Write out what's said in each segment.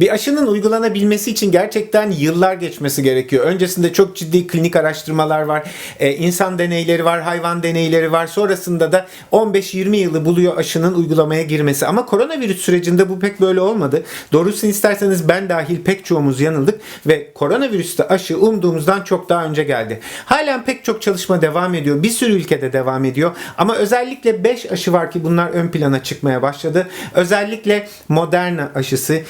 Bir aşının uygulanabilmesi için gerçekten yıllar geçmesi gerekiyor. Öncesinde çok ciddi klinik araştırmalar var. Ee, insan deneyleri var, hayvan deneyleri var. Sonrasında da 15-20 yılı buluyor aşının uygulamaya girmesi. Ama koronavirüs sürecinde bu pek böyle olmadı. Doğrusunu isterseniz ben dahil pek çoğumuz yanıldık ve koronavirüste aşı umduğumuzdan çok daha önce geldi. Halen pek çok çalışma devam ediyor. Bir sürü ülkede devam ediyor. Ama özellikle 5 aşı var ki bunlar ön plana çıkmaya başladı. Özellikle Moderna aşısı,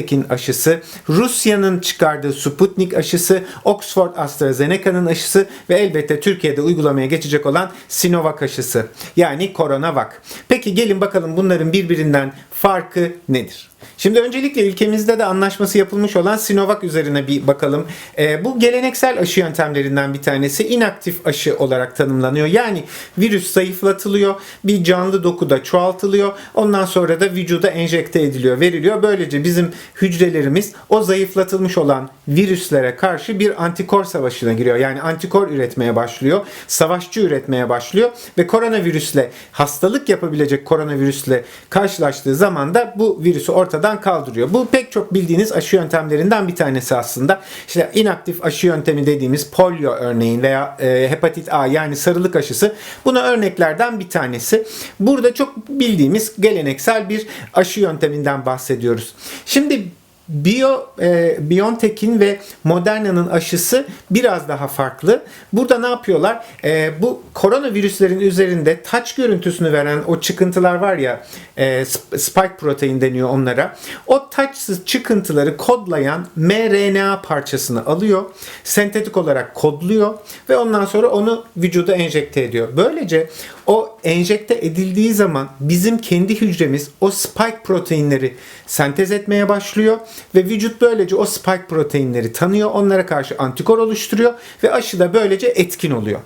BioNTech'in aşısı, Rusya'nın çıkardığı Sputnik aşısı, Oxford AstraZeneca'nın aşısı ve elbette Türkiye'de uygulamaya geçecek olan Sinovac aşısı. Yani CoronaVac. Peki gelin bakalım bunların birbirinden farkı nedir? Şimdi öncelikle ülkemizde de anlaşması yapılmış olan Sinovac üzerine bir bakalım. Ee, bu geleneksel aşı yöntemlerinden bir tanesi inaktif aşı olarak tanımlanıyor. Yani virüs zayıflatılıyor, bir canlı dokuda çoğaltılıyor. Ondan sonra da vücuda enjekte ediliyor, veriliyor. Böylece bizim hücrelerimiz o zayıflatılmış olan virüslere karşı bir antikor savaşına giriyor. Yani antikor üretmeye başlıyor, savaşçı üretmeye başlıyor ve koronavirüsle hastalık yapabilecek koronavirüsle karşılaştığı zaman da bu virüsü ortadan kaldırıyor. Bu pek çok bildiğiniz aşı yöntemlerinden bir tanesi aslında. İşte inaktif aşı yöntemi dediğimiz polio örneğin veya e, hepatit A yani sarılık aşısı buna örneklerden bir tanesi. Burada çok bildiğimiz geleneksel bir aşı yönteminden bahsediyoruz. Şimdi Bio, e, BioNTech'in ve Moderna'nın aşısı biraz daha farklı. Burada ne yapıyorlar? E, bu koronavirüslerin üzerinde taç görüntüsünü veren o çıkıntılar var ya, e, sp- spike protein deniyor onlara. O taçsız çıkıntıları kodlayan mRNA parçasını alıyor, sentetik olarak kodluyor ve ondan sonra onu vücuda enjekte ediyor. Böylece o enjekte edildiği zaman bizim kendi hücremiz o spike proteinleri sentez etmeye başlıyor ve vücut böylece o spike proteinleri tanıyor, onlara karşı antikor oluşturuyor ve aşı da böylece etkin oluyor.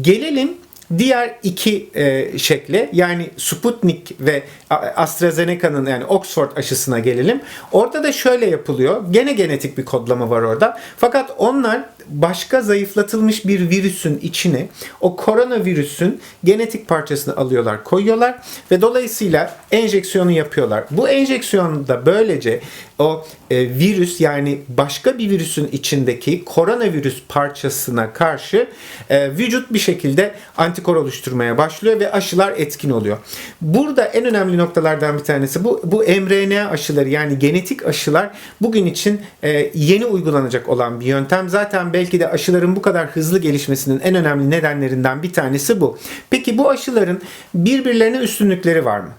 Gelelim diğer iki e, şekle yani Sputnik ve AstraZeneca'nın yani Oxford aşısına gelelim. Orada da şöyle yapılıyor. Gene genetik bir kodlama var orada. Fakat onlar başka zayıflatılmış bir virüsün içine o koronavirüsün genetik parçasını alıyorlar, koyuyorlar ve dolayısıyla enjeksiyonu yapıyorlar. Bu enjeksiyonda böylece o e, virüs yani başka bir virüsün içindeki koronavirüs parçasına karşı e, vücut bir şekilde antikor oluşturmaya başlıyor ve aşılar etkin oluyor. Burada en önemli noktalardan bir tanesi bu bu mRNA aşıları yani genetik aşılar bugün için e, yeni uygulanacak olan bir yöntem. Zaten belki de aşıların bu kadar hızlı gelişmesinin en önemli nedenlerinden bir tanesi bu. Peki bu aşıların birbirlerine üstünlükleri var mı?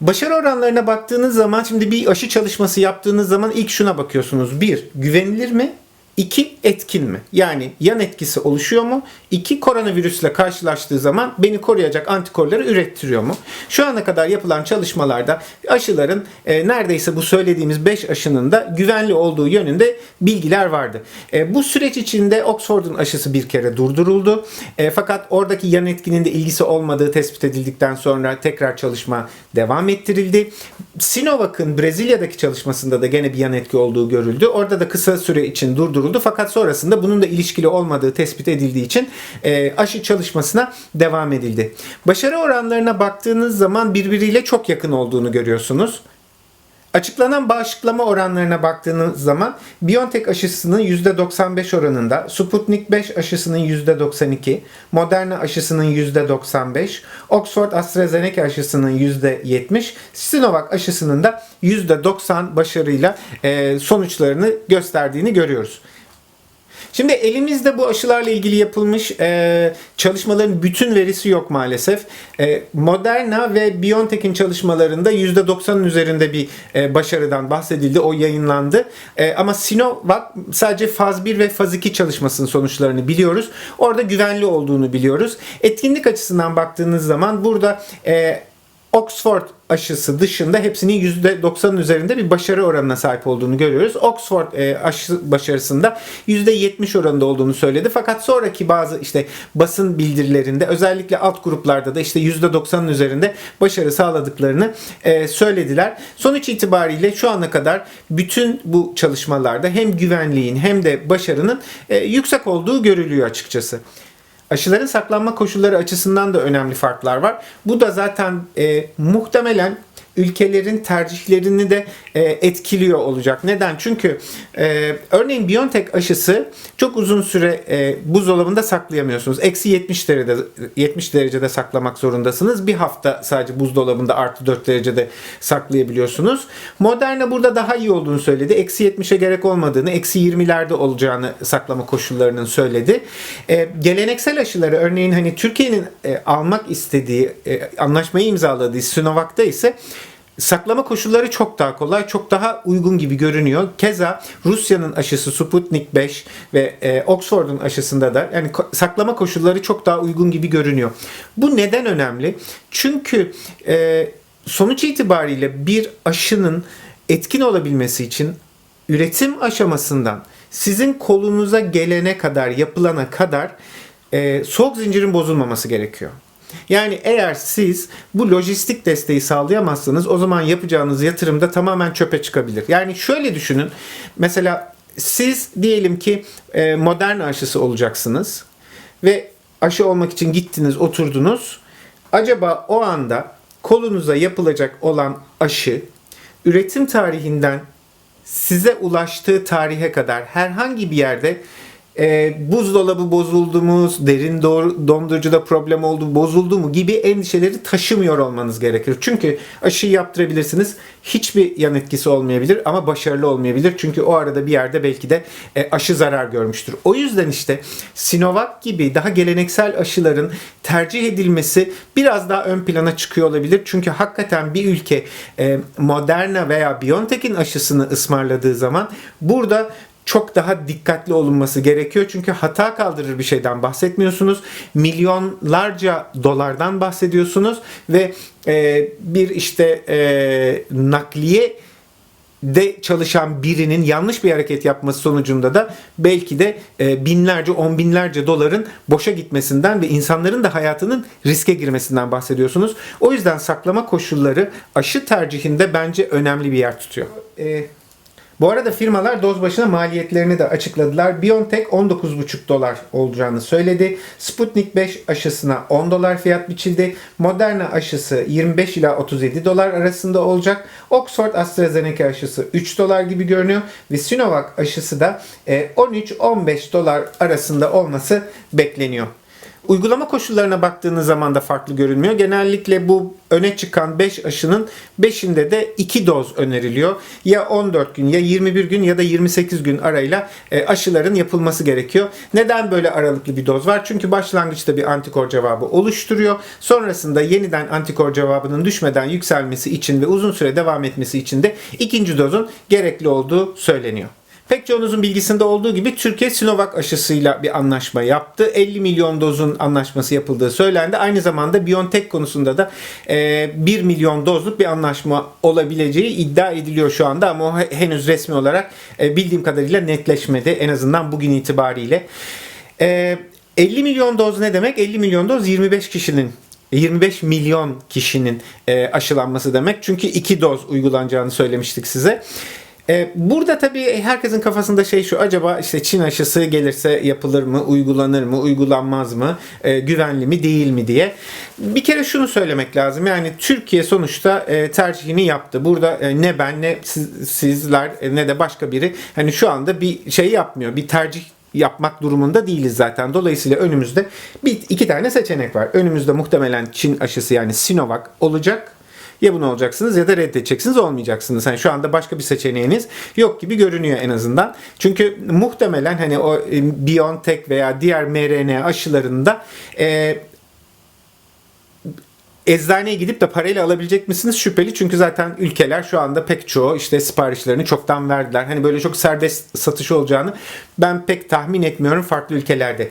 Başarı oranlarına baktığınız zaman şimdi bir aşı çalışması yaptığınız zaman ilk şuna bakıyorsunuz. Bir, güvenilir mi? İki, etkin mi? Yani yan etkisi oluşuyor mu? İki, koronavirüsle karşılaştığı zaman beni koruyacak antikorları ürettiriyor mu? Şu ana kadar yapılan çalışmalarda aşıların e, neredeyse bu söylediğimiz 5 aşının da güvenli olduğu yönünde bilgiler vardı. E, bu süreç içinde Oxford'un aşısı bir kere durduruldu. E, fakat oradaki yan etkinin de ilgisi olmadığı tespit edildikten sonra tekrar çalışma devam ettirildi. Sinovac'ın Brezilya'daki çalışmasında da gene bir yan etki olduğu görüldü. Orada da kısa süre için durduruldu fakat sonrasında bunun da ilişkili olmadığı tespit edildiği için e, aşı çalışmasına devam edildi. Başarı oranlarına baktığınız zaman birbiriyle çok yakın olduğunu görüyorsunuz. Açıklanan bağışıklama oranlarına baktığınız zaman BioNTech aşısının %95 oranında, Sputnik 5 aşısının %92, Moderna aşısının %95, Oxford AstraZeneca aşısının %70, Sinovac aşısının da %90 başarıyla sonuçlarını gösterdiğini görüyoruz. Şimdi elimizde bu aşılarla ilgili yapılmış e, çalışmaların bütün verisi yok maalesef. E, Moderna ve BioNTech'in çalışmalarında %90'ın üzerinde bir e, başarıdan bahsedildi. O yayınlandı. E, ama Sinovac sadece faz 1 ve faz 2 çalışmasının sonuçlarını biliyoruz. Orada güvenli olduğunu biliyoruz. Etkinlik açısından baktığınız zaman burada e, Oxford aşısı dışında hepsinin %90'ın üzerinde bir başarı oranına sahip olduğunu görüyoruz. Oxford e, aşı başarısında %70 oranında olduğunu söyledi. Fakat sonraki bazı işte basın bildirilerinde özellikle alt gruplarda da işte %90'ın üzerinde başarı sağladıklarını e, söylediler. Sonuç itibariyle şu ana kadar bütün bu çalışmalarda hem güvenliğin hem de başarının e, yüksek olduğu görülüyor açıkçası. Aşıların saklanma koşulları açısından da önemli farklar var. Bu da zaten e, muhtemelen ülkelerin tercihlerini de e, etkiliyor olacak. Neden? Çünkü e, örneğin BioNTech aşısı çok uzun süre e, buzdolabında saklayamıyorsunuz. Eksi 70 derecede 70 derecede saklamak zorundasınız. Bir hafta sadece buzdolabında artı 4 derecede saklayabiliyorsunuz. Moderna burada daha iyi olduğunu söyledi. Eksi 70'e gerek olmadığını, eksi 20'lerde olacağını saklama koşullarının söyledi. E, geleneksel aşıları örneğin hani Türkiye'nin e, almak istediği, e, anlaşmayı imzaladığı Sinovac'ta ise saklama koşulları çok daha kolay, çok daha uygun gibi görünüyor. Keza Rusya'nın aşısı Sputnik 5 ve e, Oxford'un aşısında da yani saklama koşulları çok daha uygun gibi görünüyor. Bu neden önemli? Çünkü e, sonuç itibariyle bir aşının etkin olabilmesi için üretim aşamasından sizin kolunuza gelene kadar, yapılana kadar e, soğuk zincirin bozulmaması gerekiyor. Yani eğer siz bu lojistik desteği sağlayamazsanız o zaman yapacağınız yatırım da tamamen çöpe çıkabilir. Yani şöyle düşünün. Mesela siz diyelim ki e, modern aşısı olacaksınız ve aşı olmak için gittiniz, oturdunuz. Acaba o anda kolunuza yapılacak olan aşı üretim tarihinden size ulaştığı tarihe kadar herhangi bir yerde e, buzdolabı bozuldu mu, derin doğru- dondurucuda problem oldu, bozuldu mu gibi endişeleri taşımıyor olmanız gerekir. Çünkü aşıyı yaptırabilirsiniz. Hiçbir yan etkisi olmayabilir ama başarılı olmayabilir. Çünkü o arada bir yerde belki de e, aşı zarar görmüştür. O yüzden işte Sinovac gibi daha geleneksel aşıların tercih edilmesi biraz daha ön plana çıkıyor olabilir. Çünkü hakikaten bir ülke e, Moderna veya BioNTech'in aşısını ısmarladığı zaman burada çok daha dikkatli olunması gerekiyor. Çünkü hata kaldırır bir şeyden bahsetmiyorsunuz. Milyonlarca dolardan bahsediyorsunuz ve e, bir işte e, nakliye de çalışan birinin yanlış bir hareket yapması sonucunda da belki de e, binlerce, on binlerce doların boşa gitmesinden ve insanların da hayatının riske girmesinden bahsediyorsunuz. O yüzden saklama koşulları aşı tercihinde bence önemli bir yer tutuyor. E, bu arada firmalar doz başına maliyetlerini de açıkladılar. BioNTech 19,5 dolar olacağını söyledi. Sputnik 5 aşısına 10 dolar fiyat biçildi. Moderna aşısı 25 ila 37 dolar arasında olacak. Oxford AstraZeneca aşısı 3 dolar gibi görünüyor. Ve Sinovac aşısı da e, 13-15 dolar arasında olması bekleniyor. Uygulama koşullarına baktığınız zaman da farklı görünmüyor. Genellikle bu öne çıkan 5 aşının 5'inde de 2 doz öneriliyor. Ya 14 gün ya 21 gün ya da 28 gün arayla e, aşıların yapılması gerekiyor. Neden böyle aralıklı bir doz var? Çünkü başlangıçta bir antikor cevabı oluşturuyor. Sonrasında yeniden antikor cevabının düşmeden yükselmesi için ve uzun süre devam etmesi için de ikinci dozun gerekli olduğu söyleniyor. Pek çoğunuzun bilgisinde olduğu gibi Türkiye Sinovac aşısıyla bir anlaşma yaptı. 50 milyon dozun anlaşması yapıldığı söylendi. Aynı zamanda BioNTech konusunda da e, 1 milyon dozluk bir anlaşma olabileceği iddia ediliyor şu anda ama o henüz resmi olarak e, bildiğim kadarıyla netleşmedi. En azından bugün itibariyle. E, 50 milyon doz ne demek? 50 milyon doz 25 kişinin 25 milyon kişinin e, aşılanması demek. Çünkü iki doz uygulanacağını söylemiştik size. E, burada tabii herkesin kafasında şey şu acaba işte Çin aşısı gelirse yapılır mı, uygulanır mı, uygulanmaz mı, e, güvenli mi değil mi diye. Bir kere şunu söylemek lazım yani Türkiye sonuçta e, tercihini yaptı. Burada e, ne ben ne siz- sizler e, ne de başka biri hani şu anda bir şey yapmıyor, bir tercih yapmak durumunda değiliz zaten. Dolayısıyla önümüzde bir iki tane seçenek var. Önümüzde muhtemelen Çin aşısı yani Sinovac olacak. Ya bunu olacaksınız ya da reddedeceksiniz olmayacaksınız. Yani şu anda başka bir seçeneğiniz yok gibi görünüyor en azından. Çünkü muhtemelen hani o e, BioNTech veya diğer mRNA aşılarında e, eczaneye gidip de parayla alabilecek misiniz şüpheli çünkü zaten ülkeler şu anda pek çoğu işte siparişlerini çoktan verdiler. Hani böyle çok serbest satış olacağını ben pek tahmin etmiyorum farklı ülkelerde.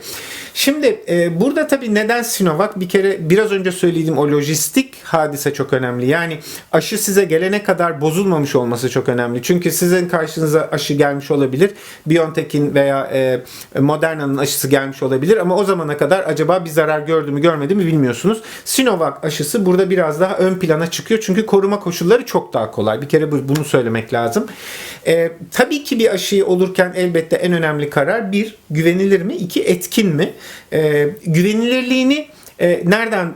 Şimdi e, burada tabii neden Sinovac? Bir kere biraz önce söylediğim o lojistik hadise çok önemli. Yani aşı size gelene kadar bozulmamış olması çok önemli. Çünkü sizin karşınıza aşı gelmiş olabilir. BioNTech'in veya e, Moderna'nın aşısı gelmiş olabilir ama o zamana kadar acaba bir zarar gördü mü görmedi mi bilmiyorsunuz. Sinovac aşısı burada biraz daha ön plana çıkıyor. Çünkü koruma koşulları çok daha kolay. Bir kere bu- bunu söylemek lazım. E, tabii ki bir aşıyı olurken elbette en önemli karar bir güvenilir mi? iki etkin mi? E, güvenilirliğini e, nereden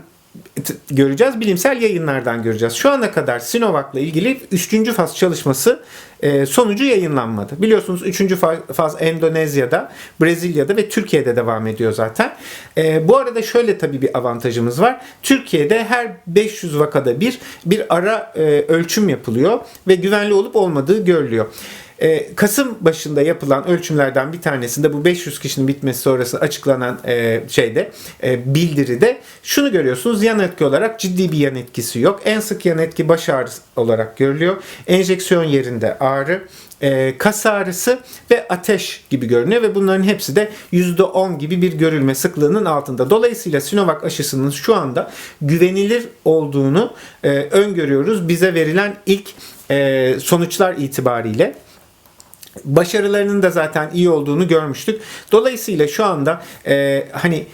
göreceğiz. Bilimsel yayınlardan göreceğiz. Şu ana kadar Sinovac'la ilgili 3. faz çalışması e, sonucu yayınlanmadı. Biliyorsunuz 3. fa- faz Endonezya'da, Brezilya'da ve Türkiye'de devam ediyor zaten. E, bu arada şöyle tabii bir avantajımız var. Türkiye'de her 500 vakada bir bir ara e, ölçüm yapılıyor ve güvenli olup olmadığı görülüyor. E, Kasım başında yapılan ölçümlerden bir tanesinde bu 500 kişinin bitmesi sonrası açıklanan e, şeyde e, bildiride şunu görüyorsunuz yan etki olarak ciddi bir yan etkisi yok. En sık yan etki baş ağrısı olarak görülüyor. Enjeksiyon yerinde ağrı, e, kas ağrısı ve ateş gibi görünüyor ve bunların hepsi de %10 gibi bir görülme sıklığının altında. Dolayısıyla Sinovac aşısının şu anda güvenilir olduğunu e, öngörüyoruz bize verilen ilk e, sonuçlar itibariyle başarılarının da zaten iyi olduğunu görmüştük. Dolayısıyla şu anda e, hani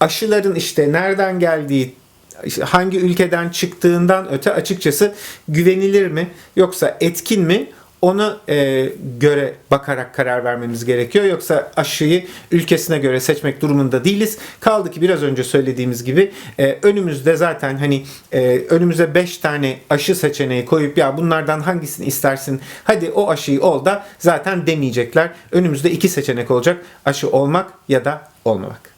aşıların işte nereden geldiği hangi ülkeden çıktığından öte açıkçası güvenilir mi yoksa etkin mi ona e, göre bakarak karar vermemiz gerekiyor. Yoksa aşıyı ülkesine göre seçmek durumunda değiliz. Kaldı ki biraz önce söylediğimiz gibi e, önümüzde zaten hani e, önümüze 5 tane aşı seçeneği koyup ya bunlardan hangisini istersin hadi o aşıyı ol da zaten demeyecekler. Önümüzde iki seçenek olacak. Aşı olmak ya da olmamak.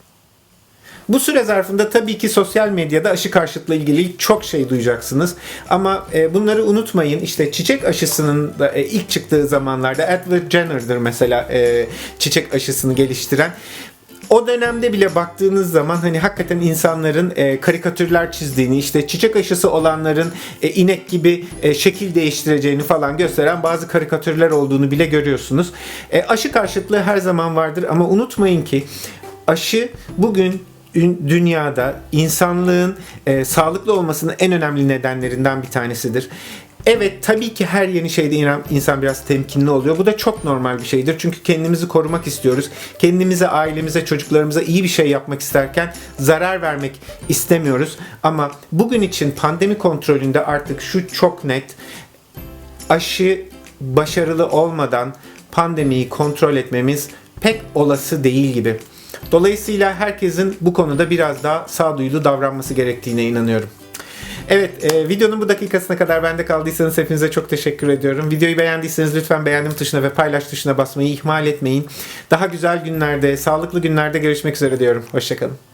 Bu süre zarfında tabii ki sosyal medyada aşı karşıtlığı ilgili çok şey duyacaksınız. Ama e, bunları unutmayın. İşte çiçek aşısının da e, ilk çıktığı zamanlarda Edward Jenner'dır mesela e, çiçek aşısını geliştiren. O dönemde bile baktığınız zaman hani hakikaten insanların e, karikatürler çizdiğini, işte çiçek aşısı olanların e, inek gibi e, şekil değiştireceğini falan gösteren bazı karikatürler olduğunu bile görüyorsunuz. E, aşı karşıtlığı her zaman vardır ama unutmayın ki aşı bugün ün- dünyada insanlığın e, sağlıklı olmasının en önemli nedenlerinden bir tanesidir. Evet tabii ki her yeni şeyde insan biraz temkinli oluyor. Bu da çok normal bir şeydir. Çünkü kendimizi korumak istiyoruz. Kendimize, ailemize, çocuklarımıza iyi bir şey yapmak isterken zarar vermek istemiyoruz. Ama bugün için pandemi kontrolünde artık şu çok net aşı başarılı olmadan pandemiyi kontrol etmemiz pek olası değil gibi. Dolayısıyla herkesin bu konuda biraz daha sağduyulu davranması gerektiğine inanıyorum. Evet, e, videonun bu dakikasına kadar bende kaldıysanız hepinize çok teşekkür ediyorum. Videoyu beğendiyseniz lütfen beğendim tuşuna ve paylaş tuşuna basmayı ihmal etmeyin. Daha güzel günlerde, sağlıklı günlerde görüşmek üzere diyorum. Hoşçakalın.